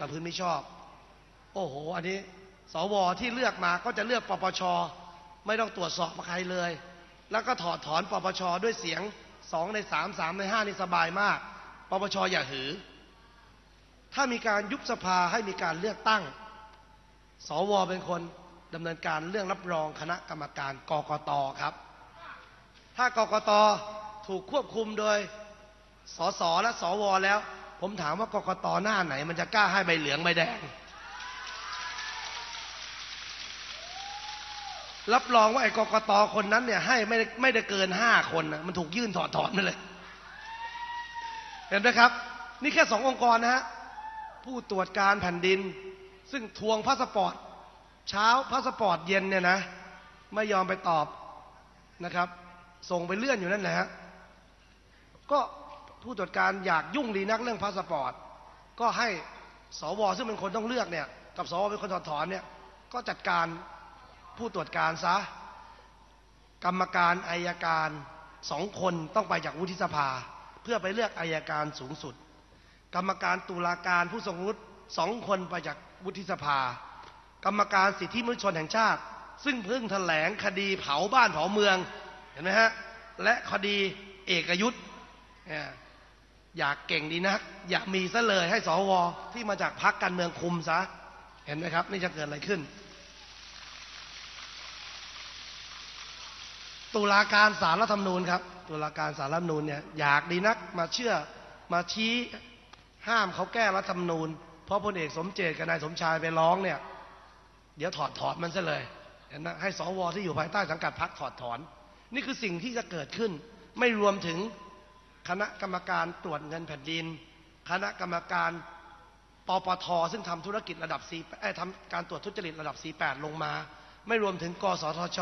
ประพฤติไม่ชอบ โอ้โห อันนี้ สวที่เลือกมาก็จะเลือกปปช ไม่ต้องตรวจสอบใครเลย แล้วก็ถอดถอนปปชด้วยเสียงสองในสามสามในห้านี่สบายมาก ปปชอย่าหือ ถ้ามีการยุบสภาให้มีการเลือกตั้ง สวเป็นคนดำเนินการเรื่องรับรองคณะกรรมการกกตครับ ถ้ากกตถูกควบคุมโดยสสและสวแล้ว ผมถามว่ากกตหน้าไหน มันจะกล้าให้ใบเหลืองใบแดง รับรองว่าไอ้กกตคนนั้นเนี่ย ให้ไม่ได้ไม่ได้เกินห้าคนนะมันถูกยื่นถอดถอนไปเลย เห็นไหมครับ นี่แค่สององค์กรนะฮะ ผู้ตรวจการแผ่นดิน ซึ่งทวงพาสปอร์ต เช้าพาสปอร์ตเย็นเนี่ยนะ ไม่ยอมไปตอบนะครับ ส่งไปเลื่อนอยู่นั่นแหละฮะก็ ผู้ตรวจการอยากยุ่งดีนักเรื่องพาสปอร์ต ก็ให้สวซึ่งเป็นคนต้องเลือกเนี่ย กับสวเป็นคนถอดถอนเนี่ย ก็จัดการผู้ตรวจการซะ กรรมการอายการสองคนต้องไปจากวุฒิสภา เพื่อไปเลือกอายการสูงสุด กรรมการตุลาการผู้ทรงวุฒิสองคนไปจากวุฒิสภา กรรมการสิทธิมนุษยชนแห่งชาติ ซึ่งเพิ่งแถลงคดีเผาบ้านเผาเมืองเห็นไหมฮะและคดีเอกยุทธเนี่ย อยากเก่งดีนัก อยากมีซะเลยให้สวที่มาจากพรรคการเมืองคุมซะ เห็นไหมครับ นี่จะเกิดอะไรขึ้น ตุลาการสารรัฐธรรมนูญครับ ตุลาการสารรัฐธรรมนูญเนี่ยอยากดีนักมาเชื่อมาชี้ห้ามเขาแก้รัฐธรรมนูญ เพราะพลเอกสมเจตกับนายสมชายไปร้องเนี่ย เดี๋ยวถอดถอนมันซะเลยเห็นไหมให้สวที่อยู่ภายใต้สังกัดพรรคถอดถอน นี่คือสิ่งที่จะเกิดขึ้น ไม่รวมถึง คณะกรรมการตรวจเงินแผ่นดิน คณะกรรมการปปทซึ่งทำธุรกิจระดับ C เอ้ทำการตรวจทุจริตระดับ C8 ลงมา ไม่รวมถึงกสทช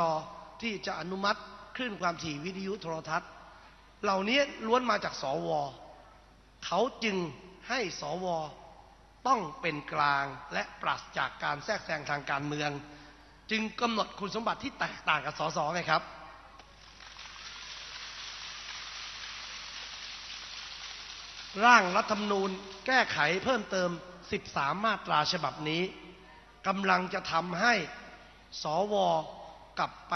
ที่จะอนุมัติคลื่นความถี่วิทยุโทรทัศน์ เหล่านี้ล้วนมาจากสว เขาจึงให้สวต้องเป็นกลางและปราศจากการแทรกแซงทางการเมือง จึงกำหนดคุณสมบัติที่แตกต่างกับสสไงครับ ร่างรัฐธรรมนูญแก้ไขเพิ่มเติม 13 มาตราฉบับนี้กำลังจะทำให้สวกลับไป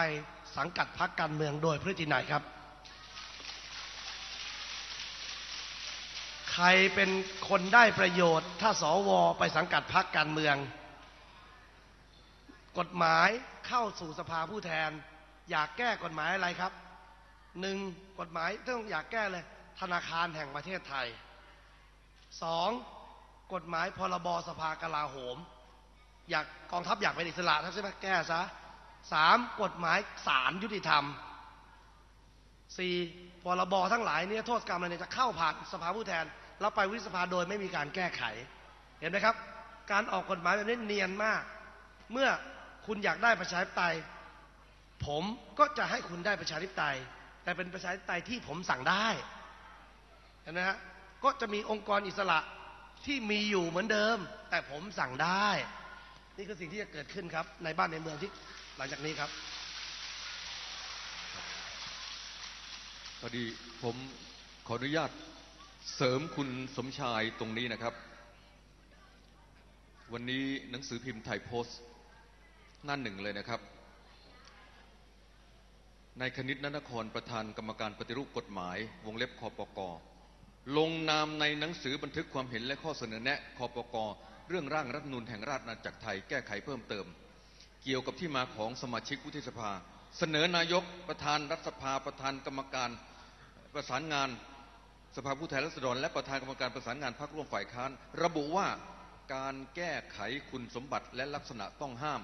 สังกัดพรรคการเมืองโดยพฤตินัยครับ ใครเป็นคนได้ประโยชน์ ถ้าสวไปสังกัดพรรคการเมือง กฎหมายเข้าสู่สภาผู้แทน อยากแก้กฎหมายอะไรครับหนึ่งกฎหมายต้องอยากแก้เลย ธนาคารแห่งประเทศไทยสองกฎหมายพรบสภากลาโหม อยากกองทัพอยากเป็นอิสระใช่ไหมแก้ซะสามกฎหมายศาลยุติธรรมสี่พรบทั้งหลายเนี่ยโทษกรรมอะไรเนี่ยจะเข้าผ่านสภาผู้แทน แล้วไปวิสภาโดยไม่มีการแก้ไข เห็นไหมครับ การออกกฎหมายแบบนี้เนียนมาก เมื่อคุณอยากได้ประชาธิปไตย ผมก็จะให้คุณได้ประชาธิปไตย แต่เป็นประชาธิปไตยที่ผมสั่งได้ เห็นไหมฮะก็จะมีองค์กรอิสระที่มีอยู่เหมือนเดิม แต่ผมสั่งได้ นี่คือสิ่งที่จะเกิดขึ้นครับ ในบ้านในเมืองที่หลังจากนี้ครับพอดีผมขออนุญาตเสริมคุณสมชายตรงนี้นะครับ วันนี้หนังสือพิมพ์ไทยโพสต์หน้าหนึ่งเลยนะครับนายคณิตนนครประธานกรรมการปฏิรูปกฎหมาย วงเล็บคอปก ลงนามในหนังสือบันทึกความเห็นและข้อเสนอแนะคอปกรเรื่องร่างรัฐนูญแห่งราชอาณาจักรไทยแก้ไขเพิ่มเติม เกี่ยวกับที่มาของสมาชิกวุฒิสภา เสนอนายกประธานรัฐสภาประธานกรรมการประสานงานสภาผู้แทนราษฎรและประธานกรรมการประสานงานพรรคร่วมฝ่ายค้าน ระบุว่าการแก้ไขคุณสมบัติและลักษณะต้องห้าม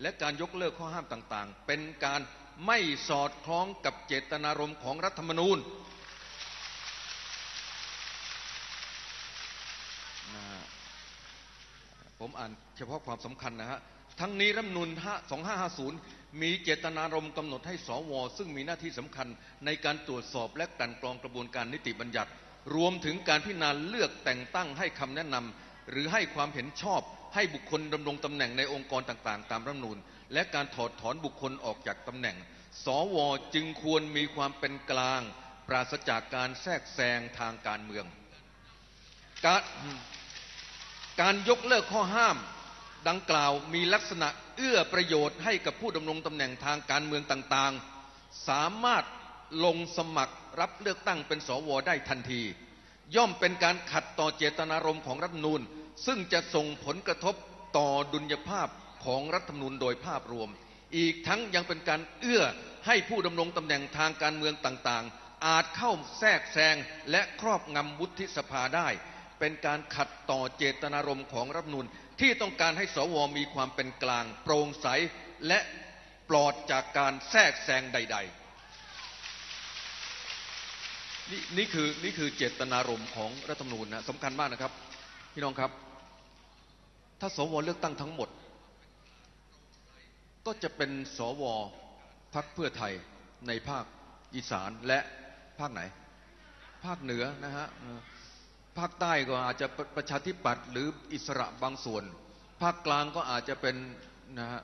และการยกเลิกข้อห้ามต่างๆ เป็นการไม่สอดคล้องกับเจตนารมณ์ของรัฐธรรมนูญนะฮะผม อ่านเฉพาะความสำคัญนะฮะ ทั้งนี้รัฐมนูญ2550 มีเจตนารมณ์กำหนดให้สว ซึ่งมีหน้าที่สำคัญในการตรวจสอบและกันกรองกระบวนการนิติบัญญัติ รวมถึงการพิจารณาเลือกแต่งตั้งให้คำแนะนำหรือให้ความเห็นชอบให้บุคคลดำรงตำแหน่งในองค์กรต่างๆ ตามรัฐมนูญและการถอดถอนบุคคลออกจากตำแหน่ง สวจึงควรมีความเป็นกลาง ปราศจากการแทรกแซงทางการเมืองการ การยกเลิกข้อห้ามดังกล่าวมีลักษณะเอื้อประโยชน์ให้กับผู้ดำรงตำแหน่งทางการเมืองต่างๆ สามารถลงสมัครรับเลือกตั้งเป็นสวได้ทันที ย่อมเป็นการขัดต่อเจตนารมณ์ของรัฐธรรมนูญซึ่งจะส่งผลกระทบต่อดุลยภาพของรัฐธรรมนูญโดยภาพรวม อีกทั้งยังเป็นการเอื้อให้ผู้ดำรงตำแหน่งทางการเมืองต่างๆ อาจเข้าแทรกแซงและครอบงำวุฒิสภาได้ เป็นการขัดต่อเจตนารมณ์ของรัฐมนูญที่ต้องการให้สวมีความเป็นกลาง โปร่งใสและปลอดจากการแทรกแซงใด ๆ นี่นี่คือนี่คือเจตนารมณ์ของรัฐธรรมนูญนะสำคัญมากนะครับ พี่น้องครับ ถ้าสวเลือกตั้งทั้งหมด ก็จะเป็นสวพักเพื่อไทยในภาคอีสานและภาคไหน ภาคเหนือนะฮะ ภาคใต้ก็อาจจะประชาธิปัตย์หรืออิสระบางส่วน ภาคกลางก็อาจจะเป็นนะฮะ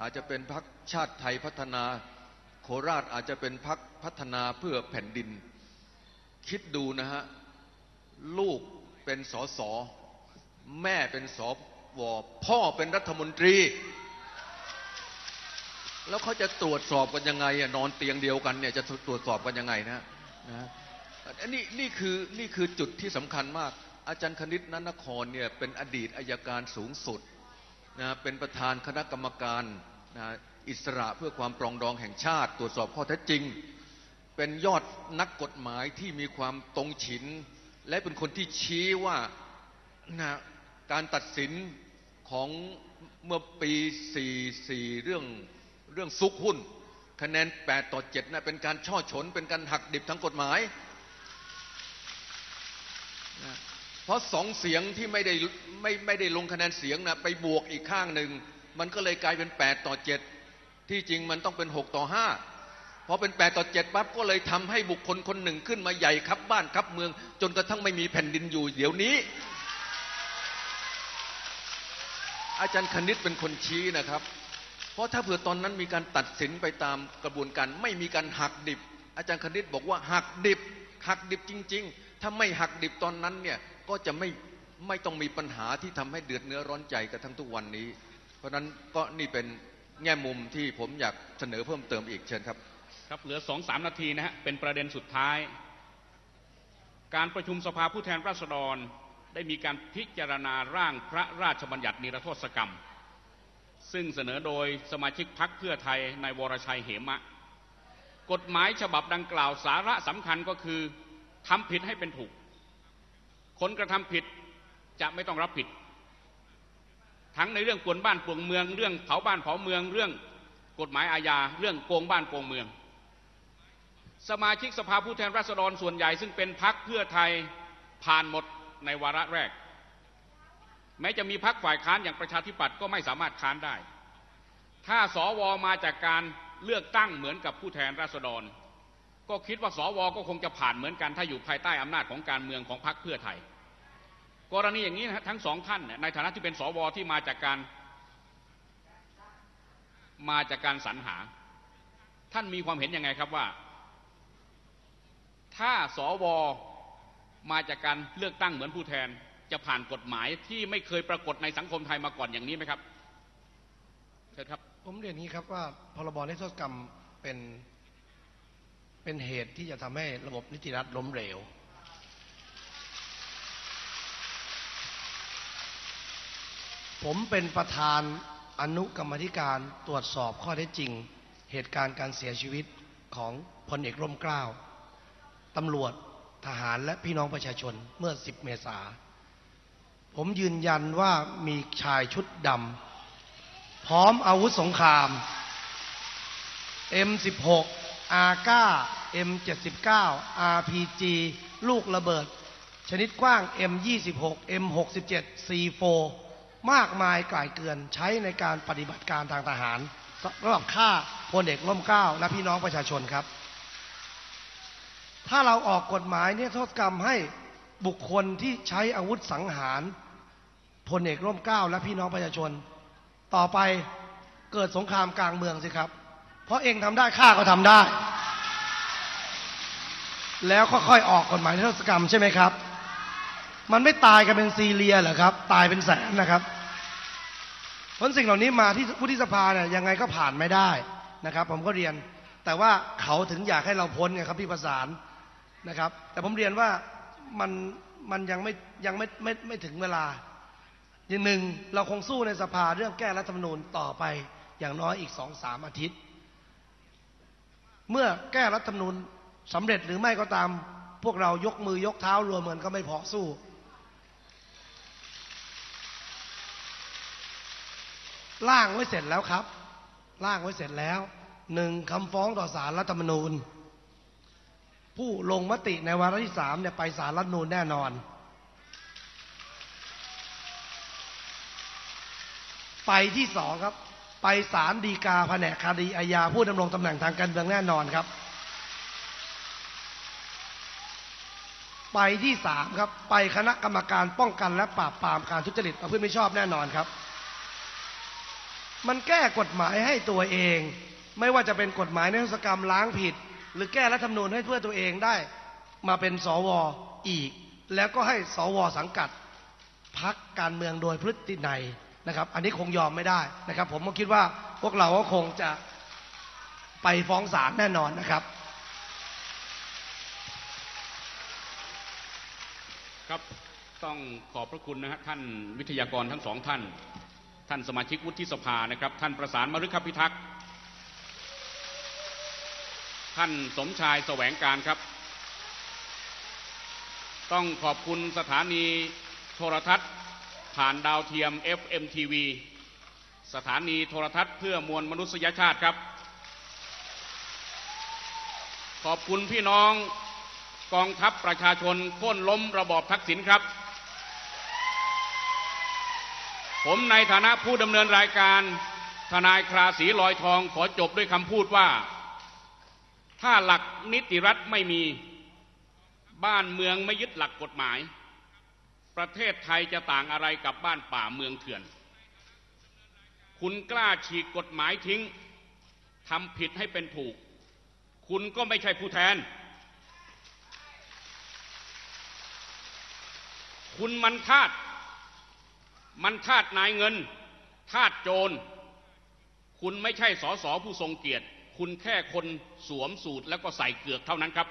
อาจจะเป็นพักชาติไทยพัฒนา โคราชอาจจะเป็นพักพัฒนาเพื่อแผ่นดิน คิดดูนะฮะลูกเป็นสสแม่เป็นสอวพ่อเป็นรัฐมนตรี แล้วเขาจะตรวจสอบกันยังไงอะนอนเตียงเดียวกันเนี่ยจะตรวจสอบกันยังไงนะนะ อันนี้นี่คือนี่คือจุดที่สำคัญมาก อาจารย์คณิตนันนครเนี่ยเป็นอดีตอายการสูงสุดนะเป็นประธานคณะกรรมการนะอิสระเพื่อความปรองดองแห่งชาติ ตรวจสอบข้อเท็จจริง เป็นยอดนักกฎหมายที่มีความตรงฉิน และเป็นคนที่ชี้ว่านะการตัดสินของเมื่อปี 44 เรื่องเรื่องซุกหุ้น คะแนน 8 ต่อ7นะเป็นการช่อฉน เป็นการหักดิบทางกฎหมาย เพราะสองเสียงที่ไม่ได้ไม่ไม่ได้ลงคะแนนเสียงนะไปบวกอีกข้างหนึ่ง มันก็เลยกลายเป็น 8 ต่อ 7 ที่จริงมันต้องเป็น 6 ต่อ5พอเป็น 8 ต่อ 7ปั๊บก็เลยทำให้บุคคลคนหนึ่งขึ้นมาใหญ่ครับบ้านครับเมือง จนกระทั่งไม่มีแผ่นดินอยู่เดี๋ยวนี้ อาจารย์คณิตเป็นคนชี้นะครับ เพราะถ้าเผื่อตอนนั้นมีการตัดสินไปตามกระบวนการไม่มีการหักดิบ อาจารย์คณิตบอกว่าหักดิบหักดิบจริง ๆ ถ้าไม่หักดิบตอนนั้นเนี่ยก็จะไม่ไม่ต้องมีปัญหาที่ทำให้เดือดเนื้อร้อนใจกันทั้งทุกวันนี้ เพราะฉะนั้นก็นี่เป็นแง่มุมที่ผมอยากเสนอเพิ่มเติมอีกเชิญครับ ครับเหลือสองสามนาทีนะฮะเป็นประเด็นสุดท้าย การประชุมสภาผู้แทนราษฎรได้มีการพิจารณาร่างพระราชบัญญัตินิรโทษกรรม ซึ่งเสนอโดยสมาชิกพักเพื่อไทยในยวรชัยเหมะ กฎหมายฉบับดังกล่าวสาระสำคัญก็คือ ทำผิดให้เป็นถูก คนกระทำผิดจะไม่ต้องรับผิด ทั้งในเรื่องกวนบ้านปวงเมือง เรื่องเผาบ้านเผาเมือง เรื่องกฎหมายอาญา เรื่องโกงบ้านโกงเมือง สมาชิกสภาผู้แทนราษฎรส่วนใหญ่ซึ่งเป็นพักเพื่อไทยผ่านหมดในวาระแรก แม้จะมีพักฝ่ายค้านอย่างประชาธิปัตย์ก็ไม่สามารถค้านได้ ถ้าสวมาจากการเลือกตั้งเหมือนกับผู้แทนราษฎร ก็คิดว่าสวก็คงจะผ่านเหมือนกัน ถ้าอยู่ภายใต้อำนาจของการเมืองของพรรคเพื่อไทย กรณีอย่างนี้นะทั้งสองท่านในฐานะที่เป็นสวที่มาจากการมาจากการสรรหา ท่านมีความเห็นยังไงครับว่า ถ้าสวมาจากการเลือกตั้งเหมือนผู้แทนจะผ่านกฎหมายที่ไม่เคยปรากฏในสังคมไทยมาก่อนอย่างนี้ไหมครับเชิญครับ ผมเรียนนี้ครับว่าพรบนิรโทษกรรมเป็น เป็นเหตุที่จะทำให้ระบบนิติรัฐล้มเหลว ผมเป็นประธานอนุกรรมธิการตรวจสอบข้อเท็จจริง เหตุการณ์การเสียชีวิตของพลเอกร่มเกล้าตำรวจทหารและพี่น้องประชาชนเมื่อ 10 เมษา ผมยืนยันว่ามีชายชุดดำพร้อมอาวุธสงคราม M16 R9 M79 RPG ลูกระเบิด ชนิดกว้าง M26 M67 C4 มากมายก่ายเกลือนใช้ในการปฏิบัติการทางทหารสำหรับฆ่าพลเอกร่มเก้าและพี่น้องประชาชนครับ ถ้าเราออกกฎหมายเนี่ยโทษกรรมให้บุคคลที่ใช้อาวุธสังหารพลเอกร่มเก้าและพี่น้องประชาชน ต่อไปเกิดสงครามกลางเมืองสิครับ เพราะเองทำได้ข้าก็ทำได้ แล้วค่อยๆออกกฎหมายนิรโทษกรรมใช่ไหมครับ มันไม่ตายกันเป็นซีเรียเหรอครับ ตายเป็นแสนนะครับเพราะสิ่งเหล่านี้มาที่วุฒิสภาเนี่ยยังไงก็ผ่านไม่ได้นะครับ ผมก็เรียน แต่ว่าเขาถึงอยากให้เราพ้นไงครับพี่ประสานนะครับ แต่ผมเรียนว่ามันมันยังไม่ยังไม่ไม่ไม่ถึงเวลาอย่างหนึ่งเราคงสู้ในสภาเรื่องแก้รัฐธรรมนูญต่อไปอย่างน้อยอีกสองสามอาทิตย์ เมื่อแก้รัฐธรรมนูญสำเร็จหรือไม่ก็ตาม พวกเรายกมือยกเท้ารวมเหมือนก็ไม่พอสู้ ร่างไว้เสร็จแล้วครับ ร่างไว้เสร็จแล้วหนึ่งคำฟ้องต่อศาลรัฐธรรมนูญ ผู้ลงมติในวาระที่สามเนี่ยไปศาลรัฐธรรมนูญแน่นอน ไปที่สองครับ ไปศาลฎีกาแผนกคดีอาญาผู้ดำรงตำแหน่งทางการเมืองแน่นอนครับ ไปที่สามครับ ไปคณะกรรมการป้องกันและปราบปรามการทุจริตประพฤติไม่ชอบแน่นอนครับ มันแก้กฎหมายให้ตัวเอง ไม่ว่าจะเป็นกฎหมายในทศกรรมล้างผิด หรือแก้รัฐธรรมนูญให้เพื่อตัวเองได้ มาเป็นสวอีก แล้วก็ให้สวสังกัดพักการเมืองโดยพฤตินัย นะครับ อันนี้คงยอมไม่ได้นะครับ ผมก็คิดว่าพวกเราก็คงจะไปฟ้องศาลแน่นอนนะครับ ครับต้องขอบพระคุณนะฮะท่านวิทยากรทั้งสองท่าน ท่านสมาชิกวุฒิสภานะครับ ท่านประสานมฤคพิทักษ์ท่านสมชายแสวงการครับ ต้องขอบคุณสถานีโทรทัศน์ ผ่านดาวเทียม FMTV สถานีโทรทัศน์เพื่อมวลมนุษยชาติครับ ขอบคุณพี่น้องกองทัพประชาชนโค่นล้มระบอบทักษิณครับ ผมในฐานะผู้ดำเนินรายการ ทนายคราศีลอยทองขอจบด้วยคำพูดว่า ถ้าหลักนิติรัฐไม่มี บ้านเมืองไม่ยึดหลักกฎหมาย ประเทศไทยจะต่างอะไรกับบ้านป่าเมืองเถื่อน คุณกล้าฉีกกฎหมายทิ้งทำผิดให้เป็นถูก คุณก็ไม่ใช่ผู้แทน คุณมันทาสมันทาสนายเงินทาสโจร คุณไม่ใช่สอสอผู้ทรงเกียรติ คุณแค่คนสวมสูตรแล้วก็ใส่เกือกเท่านั้นครับ